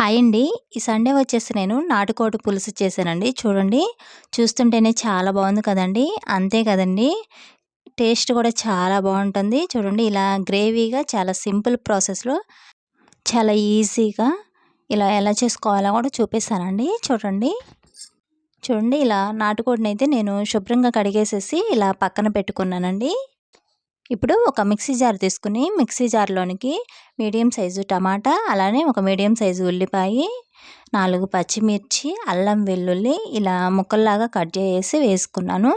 Hi అండి. ఈ Sunday వచ్చేసి నేను నాటుకోడి పులుసు చేశానండి. చూడండి చూస్తుంటేనే చాలా బాగుంది కదండి. అంతే కదండి. టేస్ట్ కూడా చాలా బాగుంటుంది. చూడండి ఇలా గ్రేవీగా చాలా సింపుల్ ప్రాసెస్లో చాలా ఈజీగా ఇలా ఎలా చేసుకోవాలో కూడా చూపిస్తానండి. చూడండి. చూడండి ఇలా నాటుకోడిని అయితే నేను శుభ్రంగా కడిగేసేసి ఇలా పక్కన పెట్టుకున్నానండి. ఇప్పుడు ఒక మిక్సీ జార్ తీసుకుని మిక్సీ జార్లోనికి మీడియం సైజు టమాటా అలానే ఒక మీడియం సైజు ఉల్లిపాయ నాలుగు పచ్చిమిర్చి అల్లం వెల్లుల్లి ఇలా ముక్కల్లాగా కట్ చేసి వేసుకున్నాను.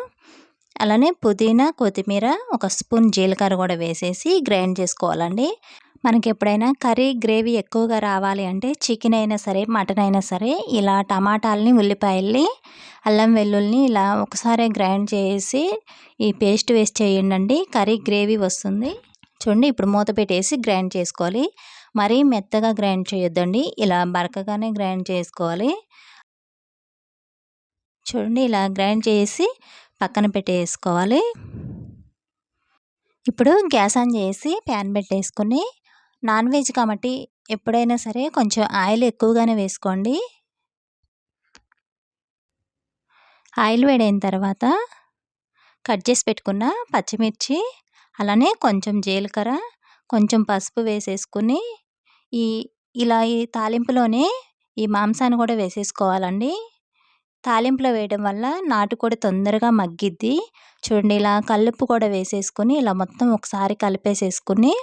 అలానే పుదీనా కొత్తిమీర ఒక స్పూన్ జీలకర్ర కూడా వేసేసి గ్రైండ్ చేసుకోవాలండి. మనకి ఎప్పుడైనా కర్రీ గ్రేవీ ఎక్కువగా రావాలి అంటే చికెన్ అయినా సరే మటన్ అయినా సరే ఇలా టమాటాలని ఉల్లిపాయల్ని అల్లం వెల్లుల్ని ఇలా ఒకసారి గ్రైండ్ చేసి ఈ పేస్ట్ వేసి చేయండి కర్రీ గ్రేవీ వస్తుంది. చూడండి ఇప్పుడు మూత పెట్టేసి గ్రైండ్ చేసుకోవాలి. మరీ మెత్తగా గ్రైండ్ చేయొద్దండి. ఇలా బరకగానే గ్రైండ్ చేసుకోవాలి. చూడండి ఇలా గ్రైండ్ చేసి పక్కన పెట్టేసుకోవాలి. ఇప్పుడు గ్యాస్ ఆన్ చేసి ప్యాన్ పెట్టేసుకొని నాన్ వెజ్ కాబట్టి ఎప్పుడైనా సరే కొంచెం ఆయిల్ ఎక్కువగానే వేసుకోండి. ఆయిల్ వేడైన తర్వాత కట్ చేసి పెట్టుకున్న పచ్చిమిర్చి అలానే కొంచెం జీలకర్ర కొంచెం పసుపు వేసేసుకుని ఈ ఇలా ఈ తాలింపులోనే ఈ మాంసాన్ని కూడా వేసేసుకోవాలండి. తాలింపులో వేయడం వల్ల నాటు కూడా తొందరగా మగ్గిద్ది. చూడండి ఇలా కలుపు కూడా వేసేసుకుని ఇలా మొత్తం ఒకసారి కలిపేసేసుకుని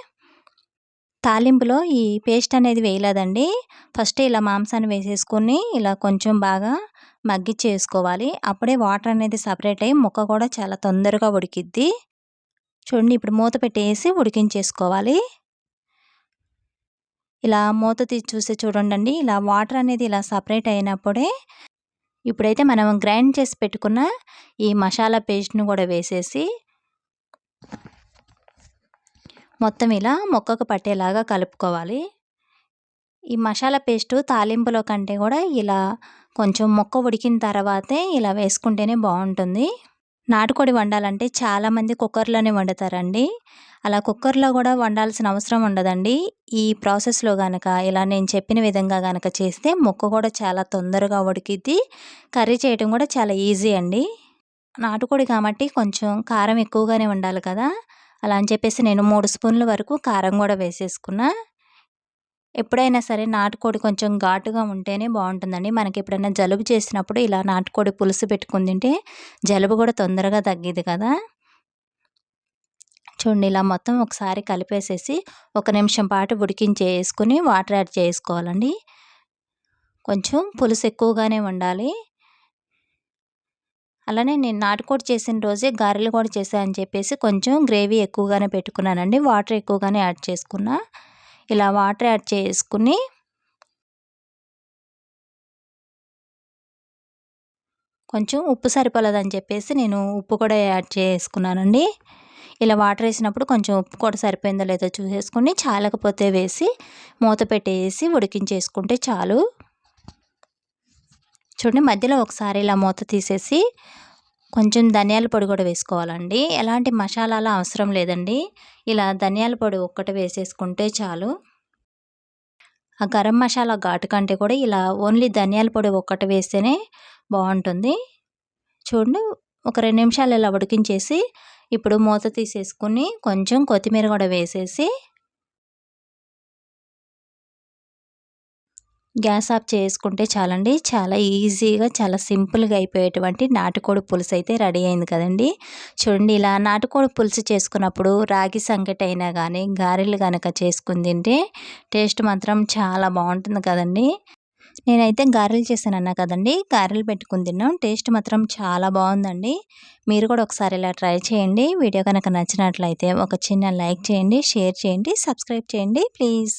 తాలింపులో ఈ పేస్ట్ అనేది వేయలేదండి. ఫస్ట్ ఇలా మాంసాన్ని వేసేసుకొని ఇలా కొంచెం బాగా మగ్గిచ్చేసుకోవాలి. అప్పుడే వాటర్ అనేది సపరేట్ అయ్యి ముక్క కూడా చాలా తొందరగా ఉడికిద్ది. చూడండి ఇప్పుడు మూత పెట్టేసి ఉడికించేసుకోవాలి. ఇలా మూత తీసి చూసి చూడండి ఇలా వాటర్ అనేది ఇలా సపరేట్ అయినప్పుడే ఇప్పుడైతే మనం గ్రైండ్ చేసి పెట్టుకున్న ఈ మసాలా పేస్ట్ను కూడా వేసేసి మొత్తం ఇలా మొక్కకు పట్టేలాగా కలుపుకోవాలి. ఈ మసాలా పేస్టు తాలింపులో కంటే కూడా ఇలా కొంచెం మొక్క ఉడికిన తర్వాతే ఇలా వేసుకుంటేనే బాగుంటుంది. నాటుకోడి వండాలంటే చాలామంది కుక్కర్లోనే వండుతారండి. అలా కుక్కర్లో కూడా వండాల్సిన అవసరం ఉండదండి. ఈ ప్రాసెస్లో కనుక ఇలా నేను చెప్పిన విధంగా కనుక చేస్తే మొక్క కూడా చాలా తొందరగా ఉడికిద్ది. కర్రీ చేయడం కూడా చాలా ఈజీ అండి. నాటుకోడి కాబట్టి కొంచెం కారం ఎక్కువగానే ఉండాలి కదా. అలా అని చెప్పేసి నేను మూడు స్పూన్ల వరకు కారం కూడా వేసేసుకున్నా. ఎప్పుడైనా సరే నాటుకోడి కొంచెం ఘాటుగా ఉంటేనే బాగుంటుందండి. మనకి ఎప్పుడైనా జలుబు చేసినప్పుడు ఇలా నాటుకోడి పులుసు పెట్టుకుని తింటే జలుబు కూడా తొందరగా తగ్గిది కదా. చూడండి ఇలా మొత్తం ఒకసారి కలిపేసేసి ఒక నిమిషం పాటు ఉడికించేసుకుని వాటర్ యాడ్ చేసుకోవాలండి. కొంచెం పులుసు ఎక్కువగానే ఉండాలి. అలానే నేను నాటుకోడి చేసిన రోజే గారెలు కూడా చేశాను అని చెప్పేసి కొంచెం గ్రేవీ ఎక్కువగానే పెట్టుకున్నానండి. వాటర్ ఎక్కువగానే యాడ్ చేసుకున్నా. ఇలా వాటర్ యాడ్ చేసుకుని కొంచెం ఉప్పు సరిపోలేదని చెప్పేసి నేను ఉప్పు కూడా యాడ్ చేసుకున్నానండి. ఇలా వాటర్ వేసినప్పుడు కొంచెం ఉప్పు కూడా సరిపోయిందో లేదో చూసేసుకుని చాలకపోతే వేసి మూత పెట్టేసి ఉడికించేసుకుంటే చాలు. చూడండి మధ్యలో ఒకసారి ఇలా మూత తీసేసి కొంచెం ధనియాల పొడి కూడా వేసుకోవాలండి. ఎలాంటి మసాలాలు అవసరం లేదండి. ఇలా ధనియాల పొడి ఒక్కటి వేసేసుకుంటే చాలు. ఆ గరం మసాలా ఘాటు కంటే కూడా ఇలా ఓన్లీ ధనియాల పొడి ఒక్కటి వేస్తేనే బాగుంటుంది. చూడండి ఒక రెండు నిమిషాలు ఇలా ఉడికించేసి ఇప్పుడు మూత తీసేసుకుని కొంచెం కొత్తిమీర కూడా వేసేసి గ్యాస్ ఆఫ్ చేసుకుంటే చాలండి. చాలా ఈజీగా చాలా సింపుల్గా అయిపోయేటువంటి నాటుకోడి పులుసు అయితే రెడీ అయింది కదండి. చూడండి ఇలా నాటుకోడి పులుసు చేసుకున్నప్పుడు రాగి సంగటి అయినా కానీ గారెలు కనుక చేసుకుని తింటే టేస్ట్ మాత్రం చాలా బాగుంటుంది కదండి. నేనైతే గారెలు చేశానన్నా కదండి గారెలు పెట్టుకుని తిన్నాం. టేస్ట్ మాత్రం చాలా బాగుందండి. మీరు కూడా ఒకసారి ఇలా ట్రై చేయండి. వీడియో కనుక నచ్చినట్లయితే ఒక చిన్న లైక్ చేయండి షేర్ చేయండి సబ్స్క్రైబ్ చేయండి ప్లీజ్.